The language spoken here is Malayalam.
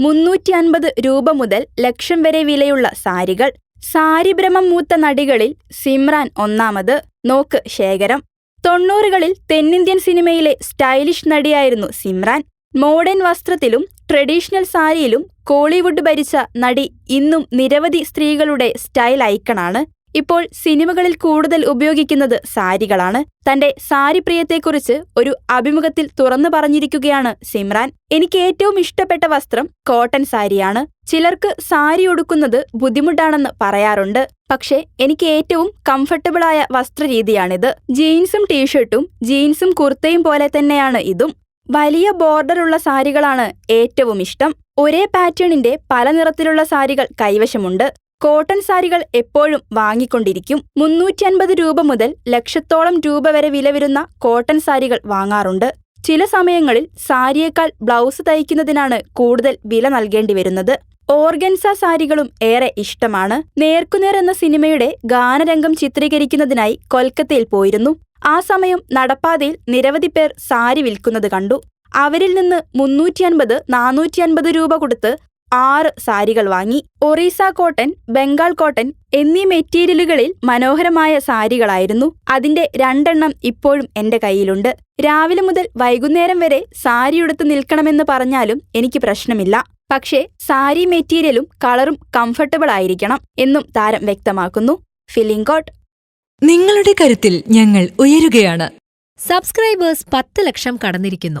മുന്നൂറ്റി അൻപത് രൂപ മുതൽ ലക്ഷം വരെ വിലയുള്ള സാരികൾ. സാരിഭ്രമം മൂത്ത നടികളിൽ സിമ്രാൻ ഒന്നാമത്. നോക്ക് ശേഖരം. തൊണ്ണൂറുകളിൽ തെന്നിന്ത്യൻ സിനിമയിലെ സ്റ്റൈലിഷ് നടിയായിരുന്നു സിമ്രാൻ. മോഡേൺ വസ്ത്രത്തിലും ട്രഡീഷണൽ സാരിയിലും കോളിവുഡ് ഭരിച്ച നടി ഇന്നും നിരവധി സ്ത്രീകളുടെ സ്റ്റൈൽ ഐക്കണാണ്. ഇപ്പോൾ സിനിമകളിൽ കൂടുതൽ ഉപയോഗിക്കുന്നത് സാരികളാണ്. തന്റെ സാരി പ്രിയത്തെക്കുറിച്ച് ഒരു അഭിമുഖത്തിൽ തുറന്നു പറഞ്ഞിരിക്കുകയാണ് സിമ്രാൻ. എനിക്ക് ഏറ്റവും ഇഷ്ടപ്പെട്ട വസ്ത്രം കോട്ടൺ സാരിയാണ്. ചിലർക്ക് സാരി ഉടുക്കുന്നത് ബുദ്ധിമുട്ടാണെന്ന് പറയാറുണ്ട്. പക്ഷേ എനിക്ക് ഏറ്റവും കംഫർട്ടബിളായ വസ്ത്രരീതിയാണിത്. ജീൻസും ടീഷർട്ടും ജീൻസും കുർത്തയും പോലെ തന്നെയാണ് ഇതും. വലിയ ബോർഡറുള്ള സാരികളാണ് ഏറ്റവും ഇഷ്ടം. ഒരേ പാറ്റേണിന്റെ പല നിറത്തിലുള്ള സാരികൾ കൈവശമുണ്ട്. കോട്ടൺ സാരികൾ എപ്പോഴും വാങ്ങിക്കൊണ്ടിരിക്കും. മുന്നൂറ്റി അൻപത് രൂപ മുതൽ ലക്ഷത്തോളം രൂപ വരെ വില വരുന്ന കോട്ടൺ സാരികൾ വാങ്ങാറുണ്ട്. ചില സമയങ്ങളിൽ സാരിയേക്കാൾ ബ്ലൗസ് തയ്ക്കുന്നതിനാണ് കൂടുതൽ വില നൽകേണ്ടി വരുന്നത്. ഓർഗൻസ സാരികളും ഏറെ ഇഷ്ടമാണ്. നേർക്കുനേർ എന്ന സിനിമയുടെ ഗാനരംഗം ചിത്രീകരിക്കുന്നതിനായി കൊൽക്കത്തയിൽ പോയിരുന്നു. ആ സമയം നടപ്പാതയിൽ നിരവധി പേർ സാരി വിൽക്കുന്നത് കണ്ടു. അവരിൽ നിന്ന് മുന്നൂറ്റി അൻപത് നാനൂറ്റി അൻപത് രൂപ കൊടുത്ത് ആറ് സാരികൾ വാങ്ങി. ഒറീസ കോട്ടൺ ബംഗാൾ കോട്ടൺ എന്നീ മെറ്റീരിയലുകളിൽ മനോഹരമായ സാരികളായിരുന്നു. അതിന്റെ രണ്ടെണ്ണം ഇപ്പോഴും എന്റെ കയ്യിലുണ്ട്. രാവിലെ മുതൽ വൈകുന്നേരം വരെ സാരി എടുത്ത് നിൽക്കണമെന്ന് പറഞ്ഞാലും എനിക്ക് പ്രശ്നമില്ല. പക്ഷേ സാരി മെറ്റീരിയലും കളറും കംഫർട്ടബിൾ ആയിരിക്കണം എന്നും താരം വ്യക്തമാക്കുന്നു. ഫിലിംഗ് കോട്ട്. നിങ്ങളുടെ കരുത്തിൽ ഞങ്ങൾ ഉയരുകയാണ്. സബ്സ്ക്രൈബേഴ്സ് പത്ത് ലക്ഷം കടന്നിരിക്കുന്നു.